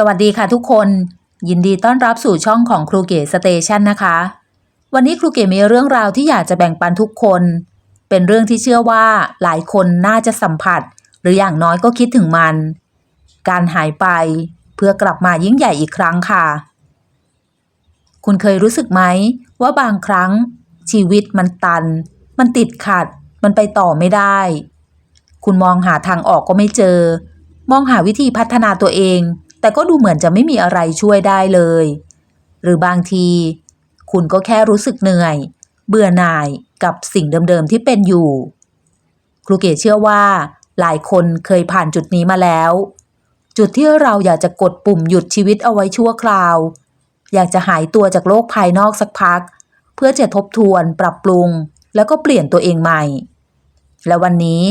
สวัสดีค่ะทุกคน ยินดีต้อนรับสู่ช่องของครูเก๋สเตชันนะคะ วันนี้ครูเก๋มีเรื่องราวที่อยากจะแบ่งปันทุกคน เป็นเรื่องที่เชื่อว่าหลายคนน่าจะสัมผัส หรืออย่างน้อยก็คิดถึงมัน การหายไปเพื่อกลับมายิ่งใหญ่อีกครั้งค่ะ คุณเคยรู้สึกไหมว่าบางครั้ง ชีวิตมันตัน มันติดขัด มันไปต่อไม่ได้ คุณมองหาทางออกก็ไม่เจอ มองหาวิธีพัฒนาตัวเอง แต่ก็ดูเหมือนจะไม่มีอะไรช่วยได้เลย หรือบางที คุณก็แค่รู้สึกเหนื่อย เบื่อหน่ายกับสิ่งเดิมๆที่เป็นอยู่ ครูเกศเชื่อว่า หลายคนเคยผ่านจุดนี้มาแล้ว จุดที่เราอยากจะกดปุ่มหยุดชีวิตเอาไว้ชั่วคราว อยากจะหายตัวจากโลกภายนอกสักพัก เพื่อจะทบทวน ปรับปรุง แล้วก็เปลี่ยนตัวเองใหม่ และวันนี้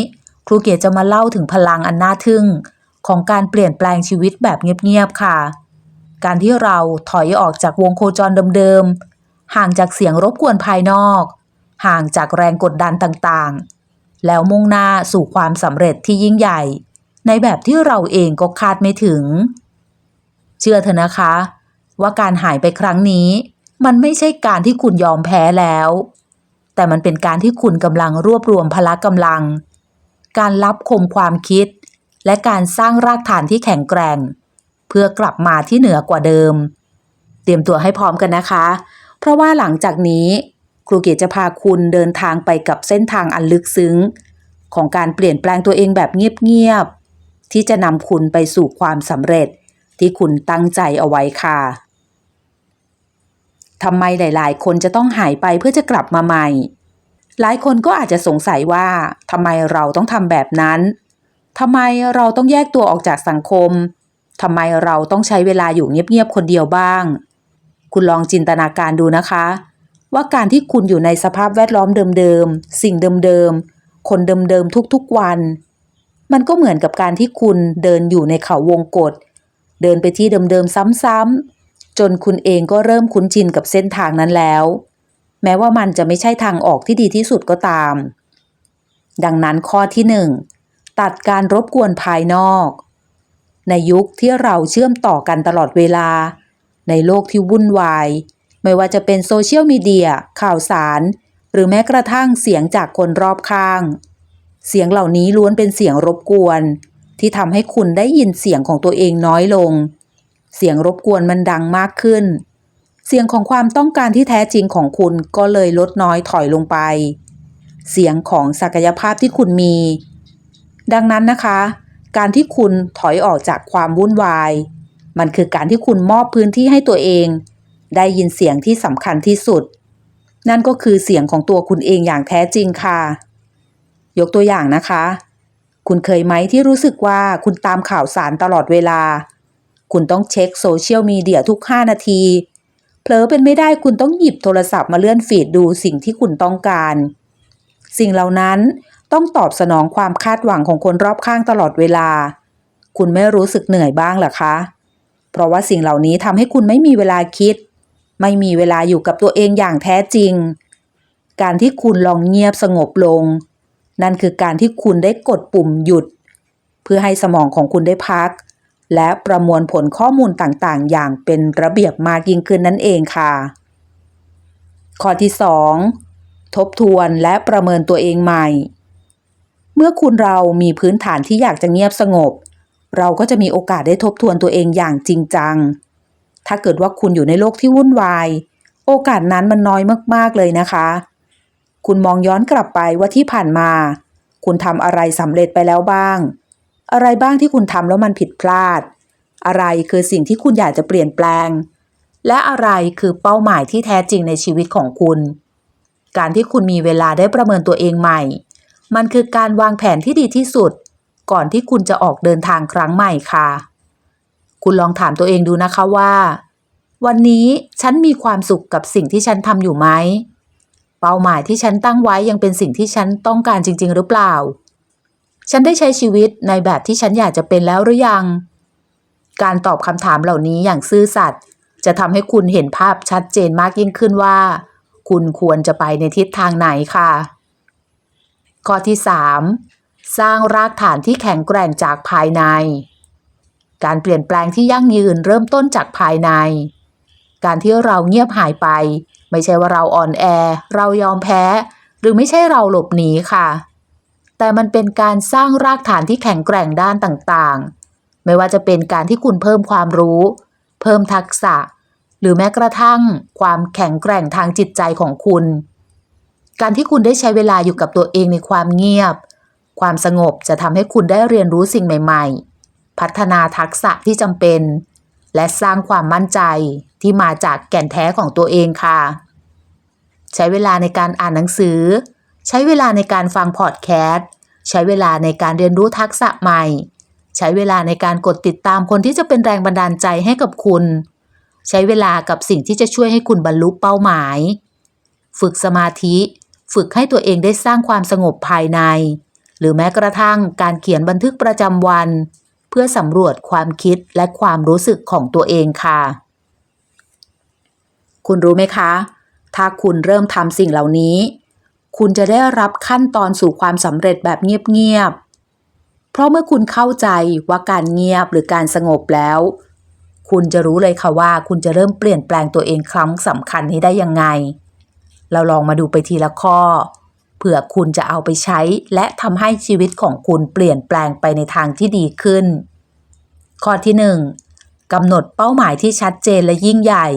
ครูเกศจะมาเล่าถึงพลังอันน่าทึ่ง ของการเปลี่ยนแปลงชีวิตแบบเงียบๆค่ะ การที่เราถอยออกจากวงโคจรเดิมๆ ห่างจากเสียงรบกวนภายนอก ห่างจากแรงกดดันต่างๆ แล้วมุ่งหน้าสู่ความสำเร็จที่ยิ่งใหญ่ ในแบบที่เราเองก็คาดไม่ถึง เชื่อเถอะนะคะ ว่าการหายไปครั้งนี้ มันไม่ใช่การที่คุณยอมแพ้แล้ว แต่มันเป็นการที่คุณกำลังรวบรวมพละกำลัง การรับคมความคิด และการสร้างรากฐานที่แข็งแกร่ง เพื่อกลับมาที่เหนือกว่าเดิม เตรียมตัวให้พร้อมกันนะคะ เพราะว่าหลังจากนี้ครูเกศจะพาคุณเดินทางไปกับเส้นทางอันลึกซึ้ง ของการเปลี่ยนแปลงตัวเองแบบเงียบๆที่จะนำคุณไปสู่ความสำเร็จที่คุณตั้งใจเอาไว้ค่ะทำไมหลาย ๆ คนจะต้องหายไปเพื่อจะกลับมาใหม่ หลายคนก็อาจจะสงสัยว่าทำไมเราต้องทำแบบนั้น ทำไมเราต้องแยกตัวออกจากสังคมทำไมเราต้องใช้เวลาอยู่เงียบๆคนเดียวบ้าง คุณลองจินตนาการดูนะคะ ว่าการที่คุณอยู่ในสภาพแวดล้อมเดิมๆ สิ่งเดิมๆ คนเดิมๆ ทุกๆวัน มันก็เหมือนกับการที่คุณเดินอยู่ในเขาวงกฏเดินไปที่เดิมๆ ซ้ำๆ จนคุณเองก็เริ่มคุ้นชินกับเส้นทางนั้นแล้ว แม้ว่ามันจะไม่ใช่ทางออกที่ดีที่สุดก็ตาม ดังนั้นข้อที่หนึ่ง ตัดการรบกวนภายนอก ในยุคที่เราเชื่อมต่อกันตลอดเวลา ในโลกที่วุ่นวาย ไม่ว่าจะเป็นโซเชียลมีเดีย ข่าวสาร หรือแม้กระทั่งเสียงจากคนรอบข้าง เสียงเหล่านี้ล้วนเป็นเสียงรบกวน ที่ทำให้คุณได้ยินเสียงของตัวเองน้อยลง เสียงรบกวนมันดังมากขึ้น เสียงของความต้องการที่แท้จริงของคุณก็เลยลดน้อยถอยลงไป เสียงของศักยภาพที่คุณมี ดังนั้นนะคะ การที่คุณถอยออกจากความวุ่นวาย มันคือการที่คุณมอบพื้นที่ให้ตัวเอง ได้ยินเสียงที่สำคัญที่สุด นั่นก็คือเสียงของตัวคุณเองอย่างแท้จริงค่ะ ยกตัวอย่างนะคะ คุณเคยไหมที่รู้สึกว่าคุณตามข่าวสารตลอดเวลา คุณต้องเช็คโซเชียลมีเดียทุก 5 นาทีเผลอเป็นไม่ได้คุณต้องหยิบโทรศัพท์มาเลื่อนฟีดดูสิ่งที่คุณต้องการ สิ่งเหล่านั้น ต้องตอบสนองความคาดหวังของคนรอบข้างตลอดเวลา คุณไม่รู้สึกเหนื่อยบ้างหรอคะ เพราะว่าสิ่งเหล่านี้ทำให้คุณไม่มีเวลาคิด ไม่มีเวลาอยู่กับตัวเองอย่างแท้จริง การที่คุณลองเงียบสงบลง นั่นคือการที่คุณได้กดปุ่มหยุด เพื่อให้สมองของคุณได้พัก และประมวลผลข้อมูลต่างๆ อย่างเป็นระเบียบมากยิ่งขึ้นนั่นเองค่ะ ข้อที่ 2 ทบทวนและประเมินตัวเองใหม่ เมื่อคุณเรามีพื้นฐานที่อยากจะเงียบสงบ เราก็จะมีโอกาสได้ทบทวนตัวเองอย่างจริงจัง ถ้าเกิดว่าคุณอยู่ในโลกที่วุ่นวาย โอกาสนั้นมันน้อยมากๆเลยนะคะ คุณมองย้อนกลับไปว่าที่ผ่านมา คุณทำอะไรสำเร็จไปแล้วบ้าง อะไรบ้างที่คุณทำแล้วมันผิดพลาด อะไรคือสิ่งที่คุณอยากจะเปลี่ยนแปลง และอะไรคือเป้าหมายที่แท้จริงในชีวิตของคุณ การที่คุณมีเวลาได้ประเมินตัวเองใหม่ มันคือการวางแผนที่ดีที่สุด ก่อนที่คุณจะออกเดินทางครั้งใหม่ค่ะ คุณลองถามตัวเองดูนะคะว่า วันนี้ฉันมีความสุขกับสิ่งที่ฉันทำอยู่ไหม เป้าหมายที่ฉันตั้งไว้ยังเป็นสิ่งที่ฉันต้องการจริง ๆ หรือเปล่า ฉันได้ใช้ชีวิตในแบบที่ฉันอยากจะเป็นแล้วหรือยัง การตอบคำถามเหล่านี้อย่างซื่อสัตย์จะทำให้คุณเห็นภาพชัดเจนมากยิ่งขึ้นว่า คุณควรจะไปในทิศทางไหนค่ะ ข้อที่ 3 สร้างรากฐานที่แข็งแกร่งจากภายใน การเปลี่ยนแปลงที่ยั่งยืนเริ่มต้นจากภายใน การที่เราเงียบหายไป ไม่ใช่ว่าเราอ่อนแอ เรายอมแพ้ หรือไม่ใช่เราหลบหนีค่ะ แต่มันเป็นการสร้างรากฐานที่แข็งแกร่งด้านต่างๆ ไม่ว่าจะเป็นการที่คุณเพิ่มความรู้ เพิ่มทักษะ หรือแม้กระทั่ง ความแข็งแกร่งทางจิตใจของคุณ การที่คุณได้ใช้เวลาอยู่กับตัวเองในความเงียบ ความสงบจะทำให้คุณได้เรียนรู้สิ่งใหม่ ๆ พัฒนาทักษะที่จำเป็น และสร้างความมั่นใจที่มาจากแก่นแท้ของตัวเองค่ะ ใช้เวลาในการอ่านหนังสือ ใช้เวลาในการฟังพอดแคสต์ใช้เวลาในการเรียนรู้ทักษะใหม่ ใช้เวลาในการกดติดตามคนที่จะเป็นแรงบันดาลใจให้กับคุณ ใช้เวลากับสิ่งที่จะช่วยให้คุณบรรลุเป้าหมาย ฝึกสมาธิ ฝึกให้ตัวเองได้สร้างความสงบภายใน หรือแม้กระทั่งการเขียนบันทึกประจำวัน เพื่อสำรวจความคิดและความรู้สึกของตัวเองค่ะ คุณรู้ไหมคะ ถ้าคุณเริ่มทำสิ่งเหล่านี้ คุณจะได้รับขั้นตอนสู่ความสำเร็จแบบเงียบๆ เพราะเมื่อคุณเข้าใจว่าการเงียบหรือการสงบแล้ว คุณจะรู้เลยค่ะว่า คุณจะเริ่มเปลี่ยนแปลงตัวเองครั้งสำคัญนี้ได้ยังไง เราลองมาดูไปทีละข้อ เผื่อคุณจะเอาไปใช้ และทำให้ชีวิตของคุณเปลี่ยนแปลงไปในทางที่ดีขึ้น ข้อที่ 1. กำหนดเป้าหมายที่ชัดเจนและยิ่งใหญ่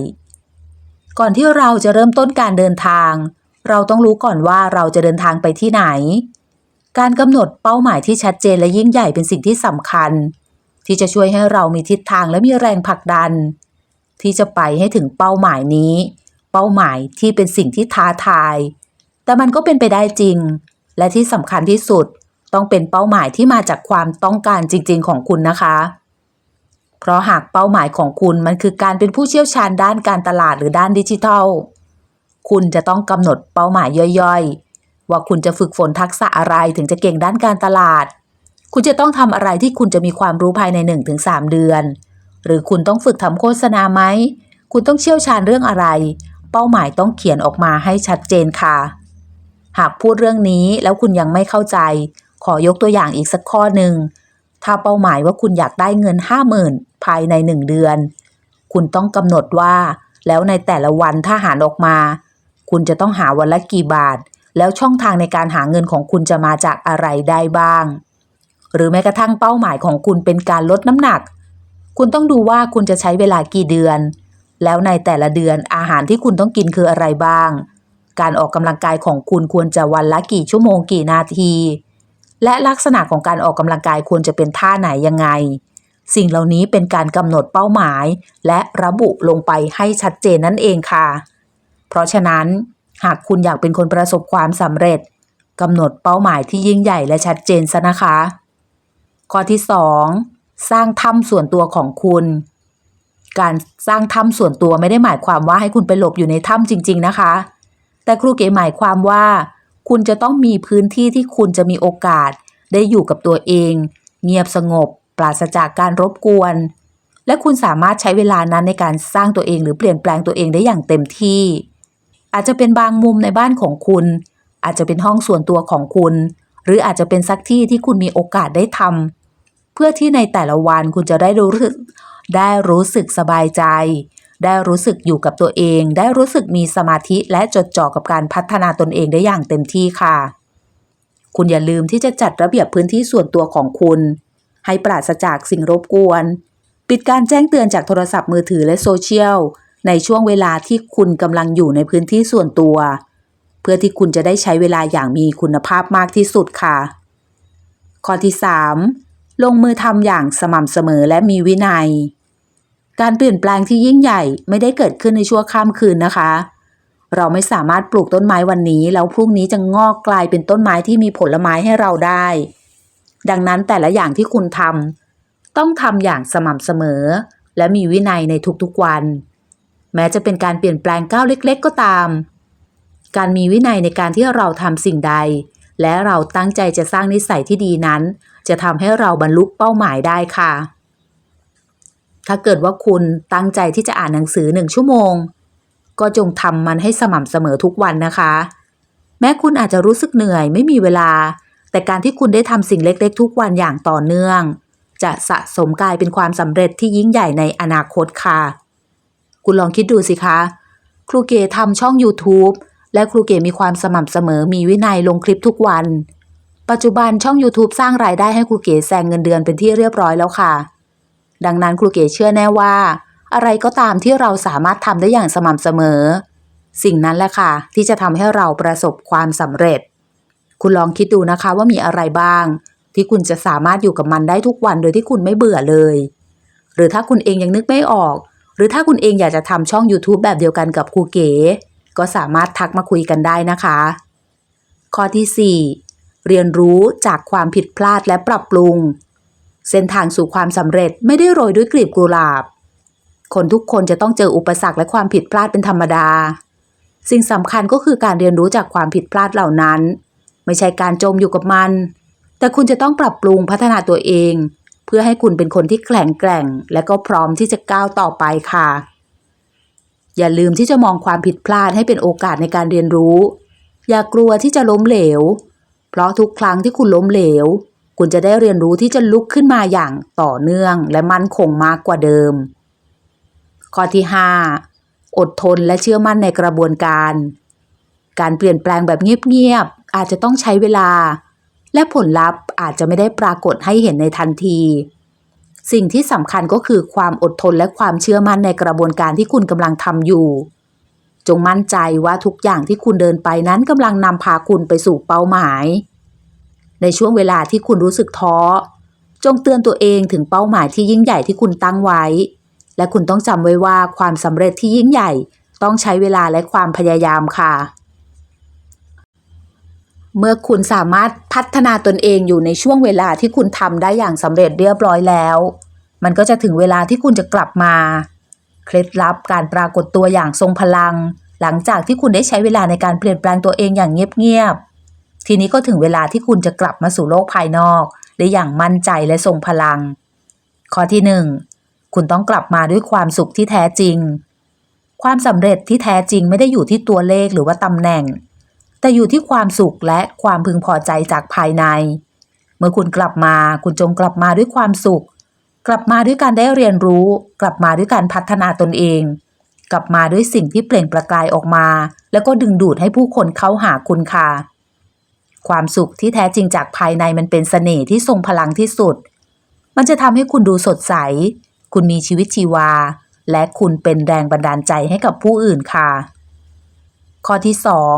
ก่อนที่เราจะเริ่มต้นการเดินทาง เราต้องรู้ก่อนว่าเราจะเดินทางไปที่ไหน การกำหนดเป้าหมายที่ชัดเจนและยิ่งใหญ่เป็นสิ่งที่สำคัญ ที่จะช่วยให้เรามีทิศทางและมีแรงผลักดัน ที่จะไปให้ถึงเป้าหมายนี้ เป้าหมายที่เป็นสิ่งที่ท้าทาย แต่มันก็เป็นไปได้จริง และที่สำคัญที่สุดต้องเป็นเป้าหมายที่มาจากความต้องการจริง ๆ ของคุณนะคะ เพราะหากเป้าหมายของคุณมันคือการเป็นผู้เชี่ยวชาญด้านการตลาดหรือด้านดิจิทัล คุณจะต้องกำหนดเป้าหมายย่อยๆ ว่าคุณจะฝึกฝนทักษะอะไรถึงจะเก่งด้านการตลาด คุณจะต้องทำอะไรที่คุณจะมีความรู้ภายใน 1-3 เดือน หรือคุณต้องฝึกทำโฆษณาไหม คุณต้องเชี่ยวชาญเรื่องอะไร เป้าหมายต้องเขียนออกมาให้ชัดเจนค่ะ หากพูดเรื่องนี้แล้วคุณยังไม่เข้าใจ ขอยกตัวอย่างอีกสักข้อหนึ่ง ถ้าเป้าหมายว่าคุณอยากได้เงิน 50,000 ภายใน 1 เดือน คุณต้องกำหนดว่า แล้วในแต่ละวันถ้าหารออกมา คุณจะต้องหาวันละกี่บาท แล้วช่องทางในการหาเงินของคุณจะมาจากอะไรได้บ้าง หรือแม้กระทั่งเป้าหมายของคุณเป็นการลดน้ำหนัก คุณต้องดูว่าคุณจะใช้เวลากี่เดือน แล้วในแต่ละเดือนอาหารที่คุณต้องกินคืออะไรบ้าง การออกกำลังกายของคุณควรจะวันละกี่ชั่วโมงกี่นาที และลักษณะของการออกกำลังกายควรจะเป็นท่าไหนยังไง สิ่งเหล่านี้เป็นการกำหนดเป้าหมาย และระบุลงไปให้ชัดเจนนั่นเองค่ะ เพราะฉะนั้น หากคุณอยากเป็นคนประสบความสำเร็จกำหนดเป้าหมายที่ยิ่งใหญ่และชัดเจนซะนะคะ ข้อที่ 2. สร้างถ้ำส่วนตัวของคุณ การสร้างถ้ำส่วนตัวไม่ได้หมายความว่าให้คุณไปหลบอยู่ในถ้ำจริง ๆ นะคะ แต่ครูเก๋หมายความว่า คุณจะต้องมีพื้นที่ที่คุณจะมีโอกาส ได้อยู่กับตัวเอง เงียบสงบ ปราศจากการรบกวน และคุณสามารถใช้เวลานั้นในการสร้างตัวเองหรือเปลี่ยนแปลงตัวเองได้อย่างเต็มที่ อาจจะเป็นบางมุมในบ้านของคุณ อาจจะเป็นห้องส่วนตัวของคุณ หรืออาจจะเป็นสักที่ที่คุณมีโอกาสได้ทำเพื่อที่ในแต่ละวันคุณจะได้รู้สึก ได้รู้สึกสบายใจ ได้รู้สึกอยู่กับตัวเอง ได้รู้สึกมีสมาธิและจดจ่อกับการพัฒนาตนเองได้อย่างเต็มที่ค่ะ คุณอย่าลืมที่จะจัดระเบียบพื้นที่ส่วนตัวของคุณ ให้ปราศจากสิ่งรบกวน ปิดการแจ้งเตือนจากโทรศัพท์มือถือและโซเชียลในช่วงเวลาที่คุณกำลังอยู่ในพื้นที่ส่วนตัว เพื่อที่คุณจะได้ใช้เวลาอย่างมีคุณภาพมากที่สุดค่ะ ข้อที่ 3. ลงมือทำอย่างสม่ำเสมอและมีวินัย การเปลี่ยนแปลงที่ยิ่งใหญ่ไม่ได้เกิดขึ้นในชั่วข้ามคืนนะคะ เราไม่สามารถปลูกต้นไม้วันนี้ แล้วพรุ่งนี้จะงอกกลายเป็นต้นไม้ที่มีผลไม้ให้เราได้ ดังนั้นแต่ละอย่างที่คุณทำต้องทำอย่างสม่ำเสมอ และมีวินัยในทุกๆวัน แม้จะเป็นการเปลี่ยนแปลงก้าวเล็ก ๆ ก็ตาม การมีวินัยในการที่เราทำสิ่งใด และเราตั้งใจจะสร้างนิสัยที่ดีนั้น จะทำให้เราบรรลุเป้าหมายได้ค่ะ ถ้าเกิดว่าคุณตั้งใจที่จะอ่านหนังสือหนึ่งชั่วโมง ก็จงทำมันให้สม่ำเสมอทุกวันนะคะ แม้คุณอาจจะรู้สึกเหนื่อยไม่มีเวลา แต่การที่คุณได้ทำสิ่งเล็กๆ ทุกวันอย่างต่อเนื่อง จะสะสมกลายเป็นความสำเร็จที่ยิ่งใหญ่ในอนาคตค่ะ คุณลองคิดดูสิคะ ครูเก๋ทำช่อง YouTube และครูเก๋มีความสม่ำเสมอมีวินัยลงคลิปทุกวัน ปัจจุบันช่อง YouTube สร้างรายได้ให้ครูเก๋แซงเงินเดือนเป็นที่เรียบร้อยแล้วค่ะ ดังนั้นครูเก๋เชื่อแน่ว่า อะไรก็ตามที่เราสามารถทำได้อย่างสม่ำเสมอ สิ่งนั้นแหละค่ะ ที่จะทำให้เราประสบความสำเร็จ คุณลองคิดดูนะคะว่ามีอะไรบ้าง ที่คุณจะสามารถอยู่กับมันได้ทุกวันโดยที่คุณไม่เบื่อเลย หรือถ้าคุณเองยังนึกไม่ออก หรือถ้าคุณเองอยากจะทำช่อง YouTube แบบเดียวกันกับครูเก๋ ก็สามารถทักมาคุยกันได้นะคะ ข้อที่ 4 เรียนรู้จากความผิดพลาดและปรับปรุง เส้นทางสู่ความสำเร็จไม่ได้โรยด้วยกลีบกุหลาบ คนทุกคนจะต้องเจออุปสรรคและความผิดพลาดเป็นธรรมดา สิ่งสำคัญก็คือการเรียนรู้จากความผิดพลาดเหล่านั้น ไม่ใช่การจมอยู่กับมัน แต่คุณจะต้องปรับปรุงพัฒนาตัวเอง เพื่อให้คุณเป็นคนที่แข็งแกร่ง และก็พร้อมที่จะก้าวต่อไปค่ะ อย่าลืมที่จะมองความผิดพลาดให้เป็นโอกาสในการเรียนรู้ อย่ากลัวที่จะล้มเหลว เพราะทุกครั้งที่คุณล้มเหลว คุณจะได้เรียนรู้ที่จะลุกขึ้นมาอย่างต่อเนื่องและมั่นคงมากกว่าเดิม ข้อที่ 5 อดทนและเชื่อมั่นในกระบวนการ การเปลี่ยนแปลงแบบเงียบๆอาจจะต้องใช้เวลา และผลลัพธ์อาจจะไม่ได้ปรากฏให้เห็นในทันที สิ่งที่สำคัญก็คือความอดทนและความเชื่อมั่นในกระบวนการที่คุณกำลังทำอยู่จงมั่นใจว่าทุกอย่างที่คุณเดินไปนั้นกำลังนำพาคุณไปสู่เป้าหมาย ในช่วงเวลาที่คุณรู้สึกท้อ จงเตือนตัวเองถึงเป้าหมายที่ยิ่งใหญ่ที่คุณตั้งไว้ และคุณต้องจำไว้ว่าความสำเร็จที่ยิ่งใหญ่ต้องใช้เวลาและความพยายามค่ะ เมื่อคุณสามารถพัฒนาตนเองอยู่ในช่วงเวลาที่คุณทำได้อย่างสำเร็จเรียบร้อยแล้ว มันก็จะถึงเวลาที่คุณจะกลับมา เคล็ดลับการปรากฏตัวอย่างทรงพลัง หลังจากที่คุณได้ใช้เวลาในการเปลี่ยนแปลงตัวเองอย่างเงียบๆ ทีนี้ก็ถึงเวลาที่คุณจะกลับมาสู่โลกภายนอกได้อย่างมั่นใจและทรงพลัง ข้อที่หนึ่งคุณต้องกลับมาด้วยความสุขที่แท้จริง ความสำเร็จที่แท้จริงไม่ได้อยู่ที่ตัวเลขหรือว่าตำแหน่ง แต่อยู่ที่ความสุขและความพึงพอใจจากภายใน เมื่อคุณกลับมาคุณจงกลับมาด้วยความสุข กลับมาด้วยการได้เรียนรู้ กลับมาด้วยการพัฒนาตนเอง กลับมาด้วยสิ่งที่เปล่งประกายออกมา แล้วก็ดึงดูดให้ผู้คนเข้าหาคุณค่ะ ความสุขที่แท้จริงจากภายในมันเป็นเสน่ห์ที่ทรงพลังที่สุด มันจะทำให้คุณดูสดใส คุณมีชีวิตชีวา และคุณเป็นแรงบันดาลใจให้กับผู้อื่นค่ะ ข้อที่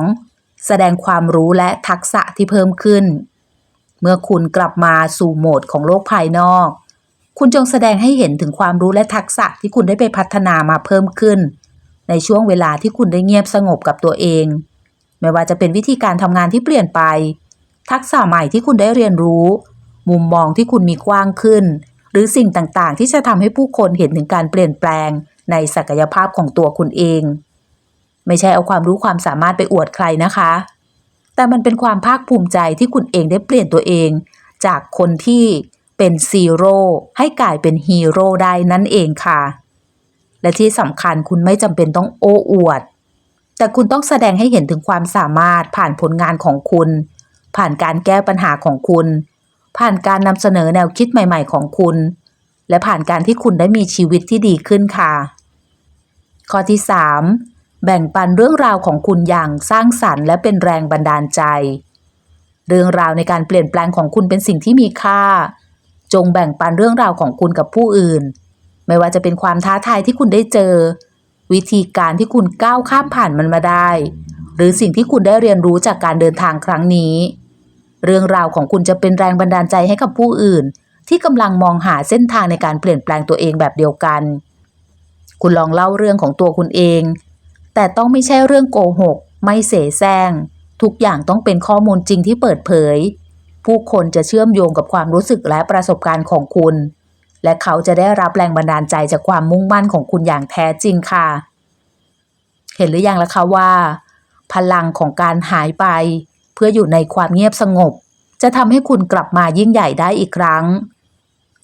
2 แสดงความรู้และทักษะที่เพิ่มขึ้น เมื่อคุณกลับมาสู่โหมดของโลกภายนอก คุณจงแสดงให้เห็นถึงความรู้และทักษะที่คุณได้ไปพัฒนามาเพิ่มขึ้น ในช่วงเวลาที่คุณได้เงียบสงบกับตัวเอง ไม่ว่าจะเป็นวิธีการทำงานที่เปลี่ยนไป ทักษะใหม่ที่คุณได้เรียนรู้ มุมมองที่คุณมีกว้างขึ้น หรือสิ่งต่างๆ ที่จะทำให้ผู้คนเห็นถึงการเปลี่ยนแปลง ในศักยภาพของตัวคุณเอง ไม่ใช่เอาความรู้ความสามารถไปอวดใครนะคะ แต่มันเป็นความภาคภูมิใจที่คุณเองได้เปลี่ยนตัวเอง จากคนที่เป็นซีโร่ให้กลายเป็นฮีโร่ได้นั่นเองค่ะ และที่สำคัญคุณไม่จำเป็นต้องโอ้อวด แต่คุณต้องแสดงให้เห็นถึงความสามารถผ่านผลงานของคุณ ผ่านการแก้ปัญหาของคุณ ผ่านการนำเสนอแนวคิดใหม่ ๆ ของคุณ และผ่านการที่คุณได้มีชีวิตที่ดีขึ้นค่ะ ข้อที่ 3 แบ่งปันเรื่องราวของคุณอย่างสร้างสรรค์และเป็นแรงบันดาลใจ เรื่องราวในการเปลี่ยนแปลงของคุณเป็นสิ่งที่มีค่า จงแบ่งปันเรื่องราวของคุณกับผู้อื่น ไม่ว่าจะเป็นความท้าทายที่คุณได้เจอ วิธีการที่คุณก้าวข้ามผ่านมันมาได้ หรือสิ่งที่คุณได้เรียนรู้จากการเดินทางครั้งนี้ เรื่องราวของคุณจะเป็นแรงบันดาลใจให้กับผู้อื่น ที่กำลังมองหาเส้นทางในการเปลี่ยนแปลงตัวเองแบบเดียวกัน คุณลองเล่าเรื่องของตัวคุณเอง แต่ต้องไม่ใช่เรื่องโกหก ไม่เสแสร้งทุกอย่างต้องเป็นข้อมูลจริงที่เปิดเผย ผู้คนจะเชื่อมโยงกับความรู้สึกและประสบการณ์ของคุณ และเขาจะได้รับแรงบันดาลใจจากความมุ่งมั่นของคุณอย่างแท้จริงค่ะ เห็นหรือยังล่ะคะว่า พลังของการหายไป เพื่ออยู่ในความเงียบสงบ จะทำให้คุณกลับมายิ่งใหญ่ได้อีกครั้ง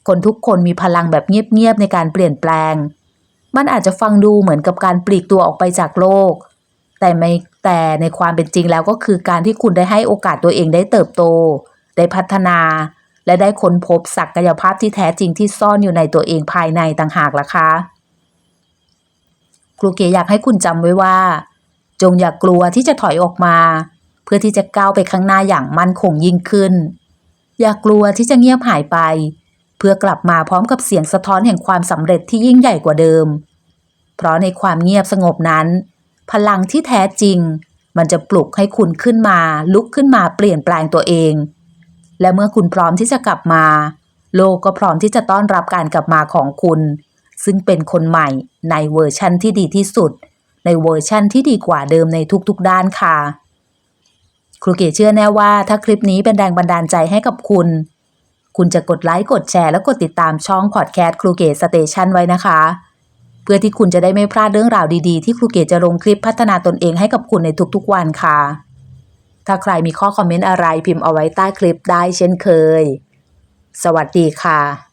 คนทุกคนมีพลังแบบเงียบๆในการเปลี่ยนแปลง มันอาจจะฟังดูเหมือนกับการปลีกตัวออกไปจากโลก แต่ไม่แต่ในความเป็นจริงแล้วก็คือการที่คุณได้ให้โอกาสตัวเองได้เติบโต ได้พัฒนา และได้ค้นพบศักยภาพที่แท้จริงที่ซ่อนอยู่ในตัวเองภายในต่างหากล่ะคะครูเก๋อยากให้คุณจำไว้ว่า จงอย่ากลัวที่จะถอยออกมา เพื่อที่จะก้าวไปข้างหน้าอย่างมั่นคงยิ่งขึ้น อย่ากลัวที่จะเงียบหายไป เพื่อกลับมาพร้อมกับเสียงสะท้อนแห่งความสำเร็จที่ยิ่งใหญ่กว่าเดิม เพราะในความเงียบสงบนั้น พลังที่แท้จริง มันจะปลุกให้คุณขึ้นมา ลุกขึ้นมาเปลี่ยนแปลงตัวเอง และเมื่อคุณพร้อมที่จะกลับมา โลกก็พร้อมที่จะต้อนรับการกลับมาของคุณ ซึ่งเป็นคนใหม่ในเวอร์ชั่นที่ดีที่สุด ในเวอร์ชั่นที่ดีกว่าเดิมในทุกๆด้านค่ะ ครูเก๋เชื่อแน่ว่าถ้าคลิปนี้เป็นแรงบันดาลใจให้กับคุณ คุณจะกดไลค์กดแชร์และกดติดตามช่องพอดแคสต์ครูเก๋สเตชันไว้นะคะเพื่อที่คุณจะได้ไม่พลาดเรื่องราวดีๆ ที่ครูเก๋จะลงคลิปพัฒนาตนเองให้กับคุณในทุกๆวันค่ะ ถ้าใครมีข้อคอมเมนต์อะไรพิมพ์เอาไว้ใต้คลิปได้เช่นเคย สวัสดีค่ะ